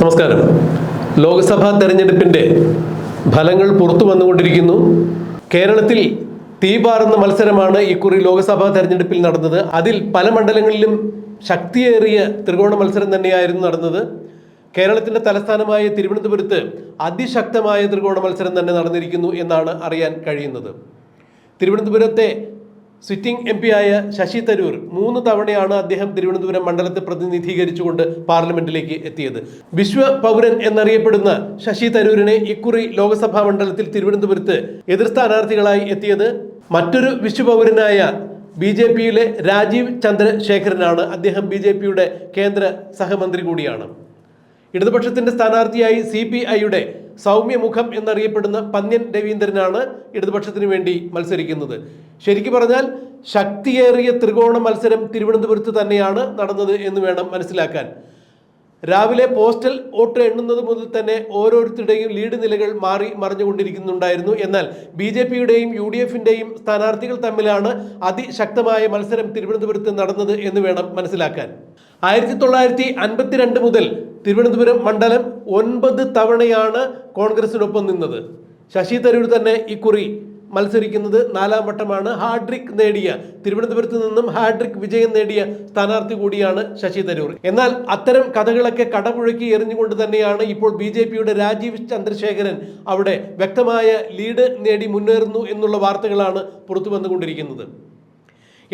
നമസ്കാരം. ലോക്സഭാ തെരഞ്ഞെടുപ്പിന്റെ ഫലങ്ങൾ പുറത്തു വന്നുകൊണ്ടിരിക്കുന്നു. കേരളത്തിൽ തീപാറുന്ന മത്സരമാണ് ഇക്കുറി ലോക്സഭാ തെരഞ്ഞെടുപ്പിൽ നടന്നത്. അതിൽ പല മണ്ഡലങ്ങളിലും ശക്തിയേറിയ ത്രികോണ മത്സരം തന്നെയായിരുന്നു നടന്നത്. കേരളത്തിന്റെ തലസ്ഥാനമായ തിരുവനന്തപുരത്ത് അതിശക്തമായ ത്രികോണ മത്സരം തന്നെ നടന്നിരിക്കുന്നു എന്നാണ് അറിയാൻ കഴിയുന്നത്. തിരുവനന്തപുരത്തെ സിറ്റിംഗ് എം ആയ ശശി തരൂർ മൂന്ന് തവണയാണ് അദ്ദേഹം തിരുവനന്തപുരം മണ്ഡലത്തെ പ്രതിനിധീകരിച്ചുകൊണ്ട് പാർലമെന്റിലേക്ക് എത്തിയത്. വിശ്വ പൗരൻ എന്നറിയപ്പെടുന്ന ശശി തരൂരിനെ ഇക്കുറി ലോക്സഭാ മണ്ഡലത്തിൽ തിരുവനന്തപുരത്ത് എതിർ സ്ഥാനാർത്ഥികളായി എത്തിയത് മറ്റൊരു വിശ്വപൗരനായ ബി ജെ പിയിലെ രാജീവ് ചന്ദ്രശേഖരനാണ്. അദ്ദേഹം ബി ജെ പിയുടെ കേന്ദ്ര സഹമന്ത്രി കൂടിയാണ്. ഇടതുപക്ഷത്തിന്റെ സ്ഥാനാർത്ഥിയായി സി പി ഐയുടെ സൗമ്യമുഖം എന്നറിയപ്പെടുന്ന പന്യൻ രവീന്ദ്രനാണ് ഇടതുപക്ഷത്തിന് വേണ്ടി മത്സരിക്കുന്നത്. ശരിക്കു പറഞ്ഞാൽ ശക്തിയേറിയ ത്രികോണ മത്സരം തിരുവനന്തപുരത്ത് തന്നെയാണ് നടന്നത് എന്ന് വേണം മനസ്സിലാക്കാൻ. രാവിലെ പോസ്റ്റൽ വോട്ട് എണ്ണുന്നത് മുതൽ തന്നെ ഓരോരുത്തരുടെയും ലീഡ് നിലകൾ മാറി മറിഞ്ഞുകൊണ്ടിരിക്കുന്നുണ്ടായിരുന്നു. എന്നാൽ ബി ജെ പിയുടെയും യു ഡി എഫിന്റെയും സ്ഥാനാർത്ഥികൾ തമ്മിലാണ് അതിശക്തമായ മത്സരം തിരുവനന്തപുരത്ത് നടന്നത് എന്ന് വേണം മനസ്സിലാക്കാൻ. ആയിരത്തി തൊള്ളായിരത്തി അൻപത്തിരണ്ട് മുതൽ തിരുവനന്തപുരം മണ്ഡലം ഒൻപത് തവണയാണ് കോൺഗ്രസിനൊപ്പം നിന്നത്. ശശി തരൂർ തന്നെ ഇക്കുറി മത്സരിക്കുന്നത് നാലാം വട്ടമാണ് ഹാഡ്രിക് നേടിയ. തിരുവനന്തപുരത്ത് നിന്നും ഹാഡ്രിക് വിജയം നേടിയ സ്ഥാനാർത്ഥി കൂടിയാണ് ശശി തരൂർ. എന്നാൽ അത്തരം കഥകളൊക്കെ കടപുഴക്കി എറിഞ്ഞുകൊണ്ട് തന്നെയാണ് ഇപ്പോൾ ബി ജെ പിയുടെ രാജീവ് ചന്ദ്രശേഖരൻ അവിടെ വ്യക്തമായ ലീഡ് നേടി മുന്നേറുന്നു എന്നുള്ള വാർത്തകളാണ് പുറത്തു വന്നുകൊണ്ടിരിക്കുന്നത്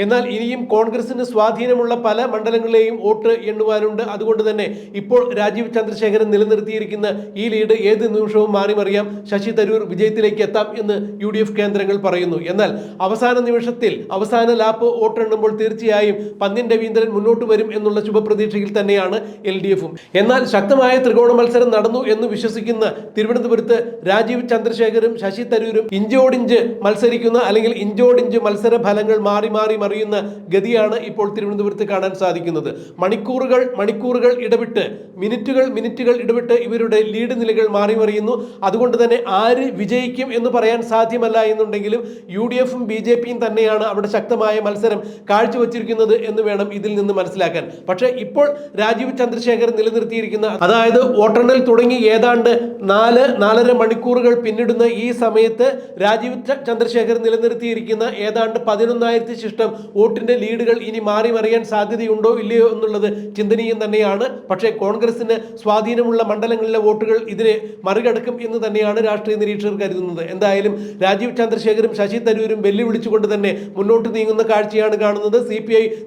എന്നാൽ ഇനിയും കോൺഗ്രസിന് സ്വാധീനമുള്ള പല മണ്ഡലങ്ങളിലെയും വോട്ട് എണ്ണുവാനുണ്ട്. അതുകൊണ്ട് തന്നെ ഇപ്പോൾ രാജീവ് ചന്ദ്രശേഖരൻ നിലനിർത്തിയിരിക്കുന്ന ഈ ലീഡ് ഏത് നിമിഷവും മാറിമറിയാം ശശി തരൂർ വിജയത്തിലേക്ക് എത്താം എന്ന് യു കേന്ദ്രങ്ങൾ പറയുന്നു. എന്നാൽ അവസാന നിമിഷത്തിൽ അവസാന ലാപ്പ് വോട്ടെണ്ണുമ്പോൾ തീർച്ചയായും പന്ന്യൻ രവീന്ദ്രൻ മുന്നോട്ട് വരും എന്നുള്ള ശുഭപ്രതീക്ഷയിൽ തന്നെയാണ് എൽ ഡി എഫും. എന്നാൽ ശക്തമായ ത്രികോണ മത്സരം നടന്നു എന്ന് വിശ്വസിക്കുന്ന തിരുവനന്തപുരത്ത് രാജീവ് ചന്ദ്രശേഖരും ശശി തരൂരും ഇഞ്ചോടിഞ്ച് മത്സരിക്കുന്ന അല്ലെങ്കിൽ ഇഞ്ചോടിഞ്ച് മത്സര ഫലങ്ങൾ മാറി മാറി മറിയുന്ന ഗതിയാണ് ഇപ്പോൾ തിരുവനന്തപുരത്ത് കാണാൻ സാധിക്കുന്നത്. മണിക്കൂറുകൾ മണിക്കൂറുകൾ ഇടവിട്ട് മിനിറ്റുകൾ മിനിറ്റുകൾ ഇടവിട്ട് ഇവരുടെ ലീഡ് നിലകൾ മാറി മറിയുന്നു. അതുകൊണ്ട് തന്നെ ആര് വിജയിക്കും എന്ന് പറയാൻ സാധ്യമല്ല എന്നുണ്ടെങ്കിലും യു ഡി എഫും ബി ജെ പിയും തന്നെയാണ് അവിടെ ശക്തമായ മത്സരം കാഴ്ചവെച്ചിരിക്കുന്നത് എന്ന് വേണം ഇതിൽ നിന്ന് മനസ്സിലാക്കാൻ. പക്ഷേ ഇപ്പോൾ രാജീവ് ചന്ദ്രശേഖർ നിലനിർത്തിയിരിക്കുന്ന അതായത് വോട്ടെണ്ണൽ തുടങ്ങി ഏതാണ്ട് നാല് നാലര മണിക്കൂറുകൾ പിന്നിടുന്ന ഈ സമയത്ത് രാജീവ് ചന്ദ്രശേഖർ നിലനിർത്തിയിരിക്കുന്ന ഏതാണ്ട് പതിനൊന്നായിരത്തി ശിഷ്ടം വോട്ടിന്റെ ലീഡുകൾ ഇനി മാറി മറിയാൻ സാധ്യതയുണ്ടോ ഇല്ലയോ എന്നുള്ളത് ചിന്തനീയം തന്നെയാണ്. പക്ഷേ കോൺഗ്രസിന് സ്വാധീനമുള്ള മണ്ഡലങ്ങളിലെ വോട്ടുകൾ ഇതിനെ മറികടക്കും എന്ന് തന്നെയാണ് രാഷ്ട്രീയ നിരീക്ഷകർ കരുതുന്നത്. എന്തായാലും രാജീവ് ചന്ദ്രശേഖരും ശശി തരൂരും വെല്ലുവിളിച്ചുകൊണ്ട് തന്നെ മുന്നോട്ട് നീങ്ങുന്ന കാഴ്ചയാണ് കാണുന്നത്. സി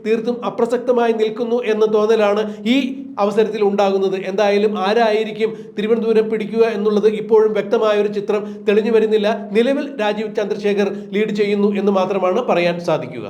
തീർത്തും അപ്രസക്തമായി നിൽക്കുന്നു എന്ന തോന്നലാണ് ഈ അവസരത്തിൽ ഉണ്ടാകുന്നത്. എന്തായാലും ആരായിരിക്കും തിരുവനന്തപുരം പിടിക്കുക എന്നുള്ളത് ഇപ്പോഴും വ്യക്തമായ ഒരു ചിത്രം തെളിഞ്ഞു വരുന്നില്ല. നിലവിൽ രാജീവ് ചന്ദ്രശേഖർ ലീഡ് ചെയ്യുന്നു എന്ന് മാത്രമാണ് പറയാൻ സാധിക്കുക.